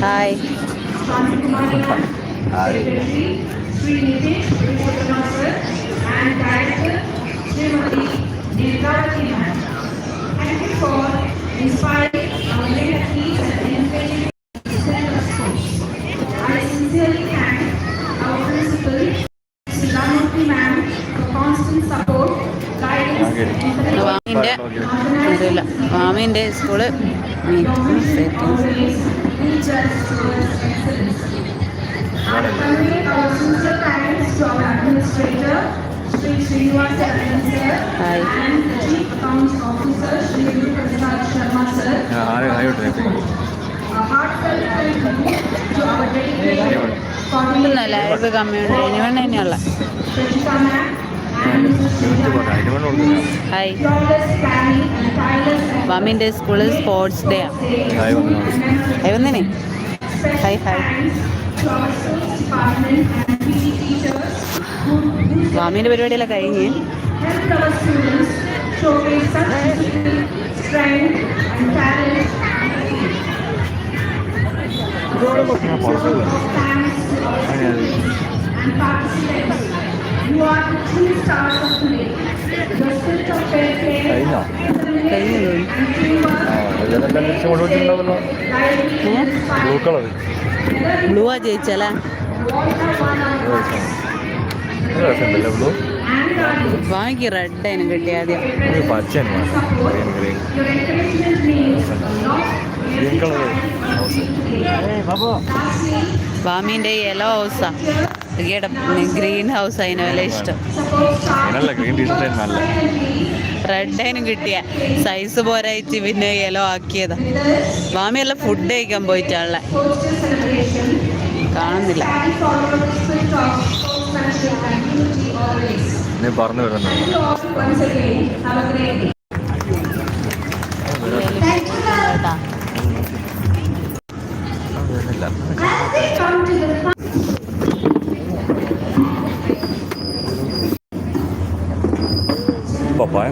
Hi Thank you for inspiring our young athletes and encouraging them to I sincerely thank our principal, Sridharmurthy constant support, guidance, and വാമിന്റെ വാമിന്റെ school meeting settings leads us towards excellence. I convey our sincere thanks to our administrator, Sri Srinivasa Iyer sir, Hi. and the chief accounts officer, Sri Guru Prasad Sharma sir. A heartfelt thank you to our dedicated coordinator, live community ഇനിവൺ തന്നെയുള്ള hi Flawless planning and tireless effort. വാമിന്റെ school sports day hi വന്നിനെ hi hi വാമിന്റെ പരിപാടിയെല്ലാം കഴിഞ്ഞ് helped കഴിഞ്ഞോ? Blue. Colour blue ആ ജയിച്ചല്ലേ? രസമുണ്ടല്ലേ blue. വാങ്ങി റെഡ് അതിന് കിട്ടി ആദ്യം. പച്ച ഗ്രീൻ കളർ യെല്ലോ ഹൗസാ. ഈയുടെ ഗ്രീൻ ഹൗസ് അതിന് വില ഇഷ്ടം. റെഡ് അതിനും കിട്ടിയ. സൈസ് പോരായിട്ട് പിന്നെ യെല്ലോ ആക്കിയതാ. മാമിയല്ല ഫുഡ് കഴിക്കാൻ പോയിട്ടാണല്ലേ കാണുന്നില്ല. പറഞ്ഞു follow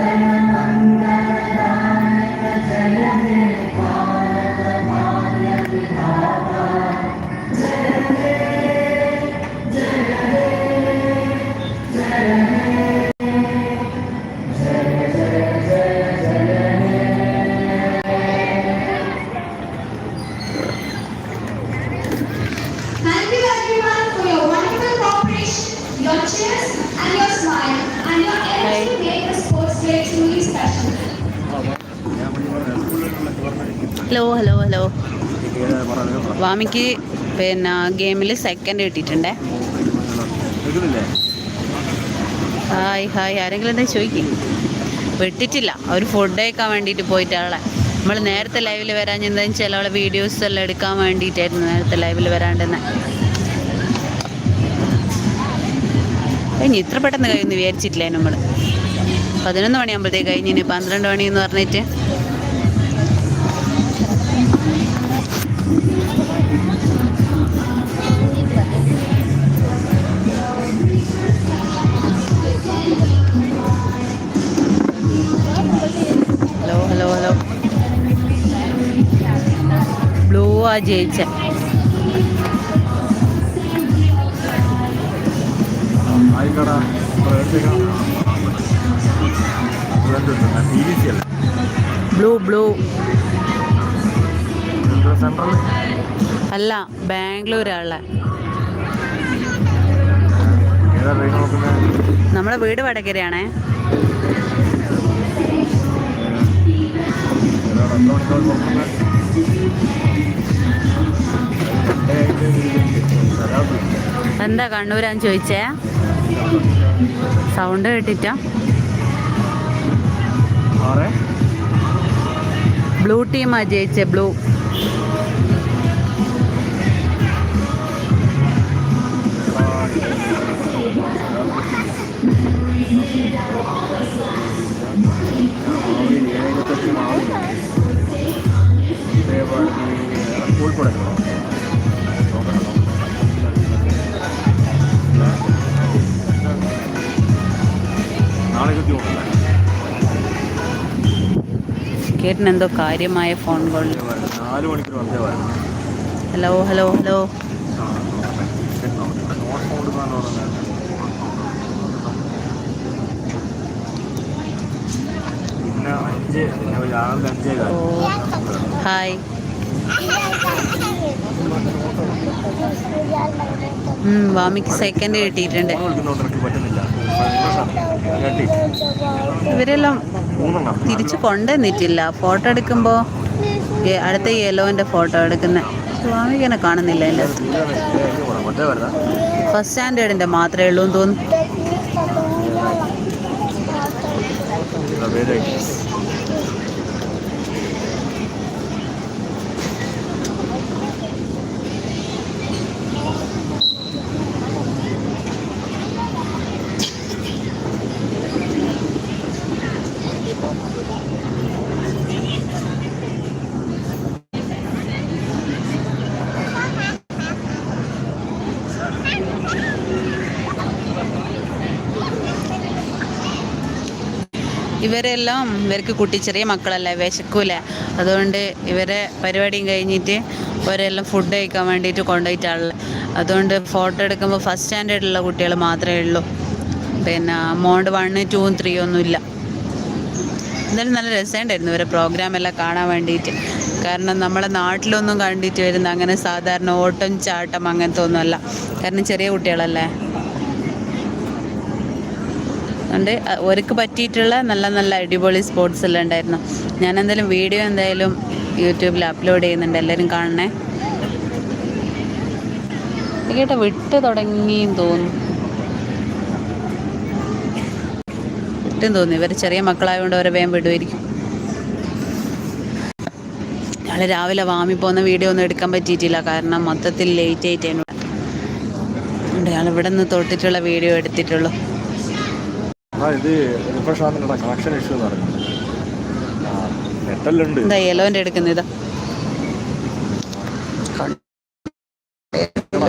Amen. വാമിക്ക് പിന്നെ ഗെയിമിൽ സെക്കൻഡ് കിട്ടിയിട്ടുണ്ടേ. Hi hi. ആരെങ്കിലും എന്താ ചോദിക്കും? വിട്ടിട്ടില്ല. അവർ ഫുഡ് കഴിക്കാൻ വേണ്ടിയിട്ട് പോയിട്ടാളെ നമ്മൾ നേരത്തെ ലൈവിൽ വരാൻ എന്താണെന്ന് വെച്ചാൽ അവളെ വീഡിയോസ് എല്ലാം എടുക്കാൻ വേണ്ടിയിട്ടായിരുന്നു നേരത്തെ ലൈവിൽ വരാണ്ടെന്ന്. കഴിഞ്ഞ് ഇത്ര പെട്ടെന്ന് കഴിയുമെന്ന് വിചാരിച്ചിട്ടില്ലേ നമ്മൾ പതിനൊന്ന് മണിയാകുമ്പോഴത്തേക്ക് കഴിഞ്ഞിന് പന്ത്രണ്ട് മണി എന്ന് പറഞ്ഞിട്ട് ബ്ലൂ ആ ജയിച്ച. ആയിക്കടാ ടി വി സി അല്ലേ ബ്ലൂ ബ്ലൂ അല്ല ബാംഗ്ലൂരാളെ നമ്മുടെ വീട് വടകരയാണേ. എന്താ കണ്ണൂരാന്ന് ചോദിച്ചേ? സൗണ്ട് കേട്ടിട്ടോ? ബ്ലൂ ടീമാ ജയിച്ചേ ബ്ലൂ. കേട്ടിന് എന്തോ കാര്യമായ phone call hello hello hello hi വാമിക്ക് second കിട്ടിയിട്ടുണ്ട്. ഇവരെല്ലാം തിരിച്ചു കൊണ്ടുവന്നിട്ടില്ല. ഫോട്ടോ എടുക്കുമ്പോൾ അടുത്ത യെല്ലോന്റെ ഫോട്ടോ എടുക്കുന്ന. സ്വാമികനെ കാണുന്നില്ല വരുന്ന ഫസ്റ്റ് സ്റ്റാൻഡേർഡിന്റെ മാത്രമേ ഉള്ളൂ എന്ന് തോന്നുന്നു ഇവരെല്ലാം ഇവർക്ക് കുട്ടി ചെറിയ മക്കളല്ലേ വിശക്കൂല. അതുകൊണ്ട് ഇവരെ പരിപാടിയും കഴിഞ്ഞിട്ട് ഇവരെല്ലാം ഫുഡ് കഴിക്കാൻ വേണ്ടിയിട്ട് കൊണ്ടുപോയിട്ടാണ് അതുകൊണ്ട് ഫോട്ടോ എടുക്കുമ്പോൾ ഫസ്റ്റ് സ്റ്റാൻഡേർഡ് ഉള്ള കുട്ടികൾ മാത്രമേ ഉള്ളൂ. പിന്നെ മോണ്ട് വണ്ണ് ടൂവും ത്രീ ഒന്നും ഇല്ല. എന്തായാലും നല്ല രസമുണ്ടായിരുന്നു ഇവരെ പ്രോഗ്രാം എല്ലാം കാണാൻ വേണ്ടിയിട്ട്. കാരണം നമ്മളെ നാട്ടിലൊന്നും കണ്ടിട്ട് വരുന്ന അങ്ങനെ സാധാരണ ഓട്ടം ചാട്ടം അങ്ങനത്തെ ഒന്നുമല്ല. കാരണം ചെറിയ കുട്ടികളല്ലേ. അതുകൊണ്ട് അവർക്ക് പറ്റിയിട്ടുള്ള നല്ല നല്ല അടിപൊളി സ്പോർട്സ് എല്ലാം ഉണ്ടായിരുന്നു. ഞാൻ എന്തായാലും വീഡിയോ എന്തായാലും യൂട്യൂബിൽ അപ്ലോഡ് ചെയ്യുന്നുണ്ട്. എല്ലാവരും കാണണേ. കേട്ടോ വിട്ട് തുടങ്ങിയും തോന്നുന്നു. വിട്ടും തോന്നി ഇവർ ചെറിയ മക്കളായതുകൊണ്ട് അവരെ വേഗം വിടുമായിരിക്കും ഞങ്ങൾ രാവിലെ വാമി പോകുന്ന വീഡിയോ ഒന്നും എടുക്കാൻ പറ്റിയിട്ടില്ല. കാരണം മൊത്തത്തിൽ ലേറ്റ് ആയിട്ടാണ് ഞാൻ ഇവിടെ നിന്ന് തൊട്ടിട്ടുള്ള വീഡിയോ എടുത്തിട്ടുള്ളൂ. ആ ഇത് റിഫ്രഷ് ആകുന്നുണ്ടോ കണക്ഷൻ ഇഷ്യൂ എന്ന് പറഞ്ഞു. ആ നെറ്റല്ലുണ്ട് എന്താ യെലോന്റെ എടുക്കുന്നത്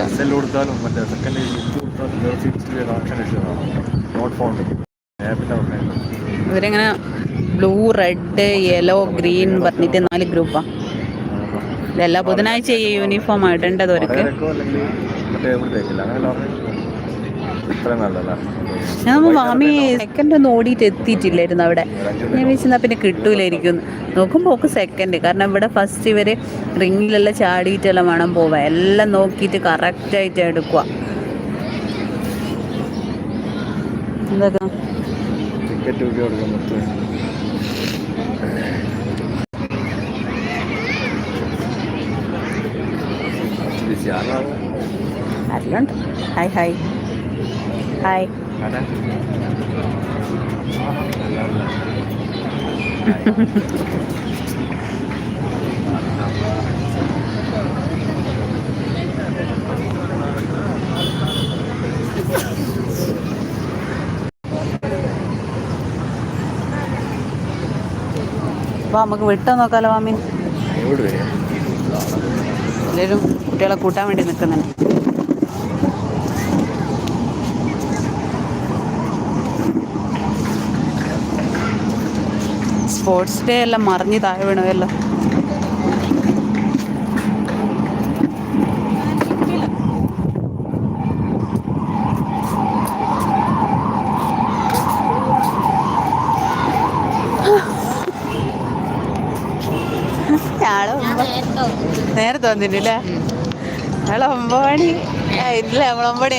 എസ് എൽ കൊടുത്താലും മറ്റേ സെക്കൻഡ് ലിഫ്റ്റ് കൊടുത്താലും ജേഴ്സി കണക്ഷൻ ഇഷ്യൂ ആണ് നോട്ട് ഫൗണ്ട് ആപ്പിന്റെ പറഞ്ഞത് ഇവരിങ്ങനെ ബ്ലൂ റെഡ് യെല്ലോ ഗ്രീൻ പറഞ്ഞിട്ട് നാല് ഗ്രൂപ്പാ ഇതെല്ലാ ബുധനാഴ്ച യൂണിഫോം ഇടേണ്ടത് അവർക്ക്. ഞാൻ മാമി സെക്കൻഡ് ഒന്നും ഓടിയിട്ട് എത്തിയിട്ടില്ലായിരുന്നു അവിടെ. ഞാൻ വിളിച്ചെന്നാൽ പിന്നെ കിട്ടൂലായിരിക്കും. നോക്കുമ്പോൾ ഒക്കെ സെക്കൻഡ് കാരണം ഇവിടെ ഫസ്റ്റ് ഇവർ റിങ്ങിലെല്ലാം ചാടിയിട്ടെല്ലാം വേണം പോവാൻ. എല്ലാം നോക്കിയിട്ട് കറക്റ്റായിട്ട് എടുക്കുക. എന്തൊക്കെ? അറിയണ്ട് ഹായ് ഹായ്. ഹായ് അപ്പോൾ നമുക്ക് വിട്ടോ നോക്കാലോ മാമി. എവിടെ വരും എല്ലാവരും കുട്ടികളെ കൂട്ടാൻ വേണ്ടി നിൽക്കുന്നുണ്ട്. സ്പോർട്സ് ഡേ എല്ലാം മറിഞ്ഞ് താഴെ വീണുവല്ലോ നേരത്തെ വന്നിട്ടില്ലേ ഞങ്ങളെ ഒമ്പത് മണി. ഇല്ല നമ്മൾ ഒമ്പത് മണി